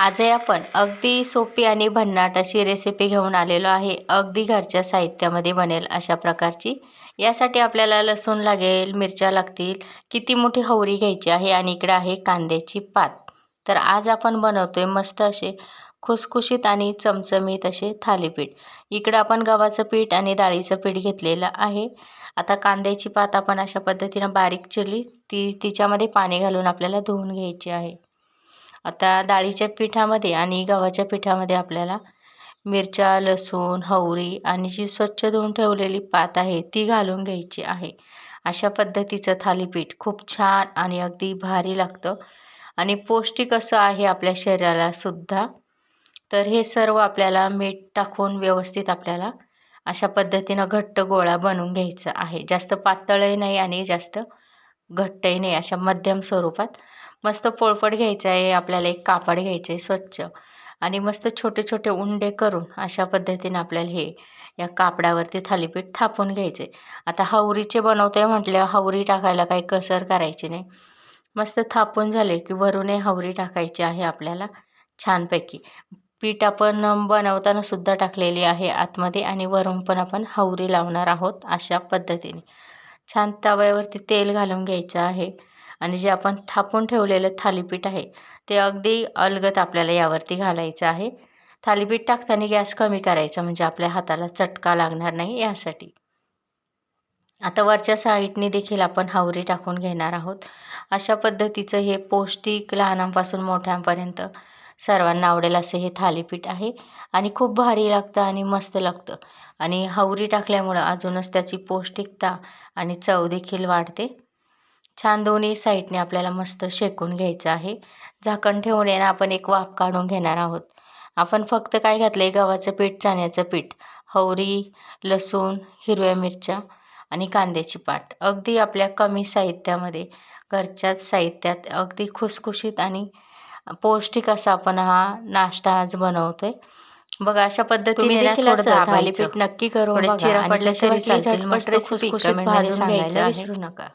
आजही आपण अगदी सोपी आणि भन्नाट अशी रेसिपी घेऊन आलेलो आहे. अगदी घरच्या साहित्यामध्ये बनेल अशा प्रकारची. यासाठी आपल्याला लसूण लागेल मिरच्या लागतील किती मोठी हवरी घ्यायची आहे आणि इकडे आहे कांद्याची पात. तर आज आपण बनवतोय मस्त असे खुसखुशीत आणि चमचमीत असे थालीपीठ. इकडं आपण गव्हाचं पीठ आणि डाळीचं पीठ घेतलेलं आहे. आता कांद्याची पात आपण अशा पद्धतीनं बारीक चिरली ती तिच्यामध्ये पाणी घालून आपल्याला धुवून घ्यायची आहे. आता डाळीच्या पिठामध्ये आणि गव्हाच्या पिठामध्ये आपल्याला मिरच्या लसूण हवरी आणि जी स्वच्छ धुवून ठेवलेली पात आहे ती घालून घ्यायची आहे. अशा पद्धतीचं थालीपीठ खूप छान आणि अगदी भारी लागतं. आणि पौष्टिक असं आहे आपल्या शरीरालासुद्धा तर हे सर्व आपल्याला मीठ टाकून व्यवस्थित आपल्याला अशा पद्धतीनं घट्ट गोळा बनवून घ्यायचा आहे. जास्त पातळही नाही आणि जास्त घट्टही नाही अशा मध्यम स्वरूपात. मस्त पोळपट घ्यायचं आहे आपल्याला एक कापड घ्यायचं आहे स्वच्छ. आणि मस्त छोटे छोटे उंडे करून अशा पद्धतीने आपल्याला हे या कापडावरती थालीपीठ थापून घ्यायचे आता हवरीचे बनवते म्हटल्यावर हवरी टाकायला काही कसर करायची नाही. मस्त थापून झाले की वरूनही हवरी टाकायची आहे आपल्याला छानपैकी. पीठ आपण बनवताना सुद्धा टाकलेली आहे आतमध्ये आणि वरून पण आपण हवरी लावणार आहोत अशा पद्धतीने. छान तव्यावरती तेल घालून घ्यायचं आहे. आणि जे आपण थापून ठेवलेलं थालीपीठ आहे ते अगदी अलगत आपल्याला यावरती घालायचं आहे. थालीपीठ टाकताना गॅस कमी करायचा म्हणजे आपल्या हाताला चटका लागणार नाही यासाठी. आता वरच्या साईडने देखील आपण हावरी टाकून घेणार आहोत. अशा पद्धतीचं हे पौष्टिक लहानांपासून मोठ्यांपर्यंत सर्वांना आवडेल असं हे थालीपीठ आहे. आणि खूप भारी लागतं आणि मस्त लागतं. आणि हावरी टाकल्यामुळं अजूनच त्याची पौष्टिकता आणि चव देखील वाढते. छान दोन्ही साईडने आपल्याला मस्त शेकून घ्यायचं आहे. झाकण ठेवून येणं आपण एक वाफ काढून घेणार आहोत. आपण फक्त काय घातलं आहे गव्हाचं पीठ चण्याचं पीठ हवरी लसूण हिरव्या मिरच्या आणि कांद्याची पाट अगदी आपल्या कमी साहित्यामध्ये घरच्याच साहित्यात अगदी खुसखुशीत आणि पौष्टिक असा आपण हा नाश्ता आज बनवतोय. बघा अशा पद्धतीने थालीपीठ नक्की करून चिरा पडल्याशिवाय भाजून घ्यायचं विसरू नका.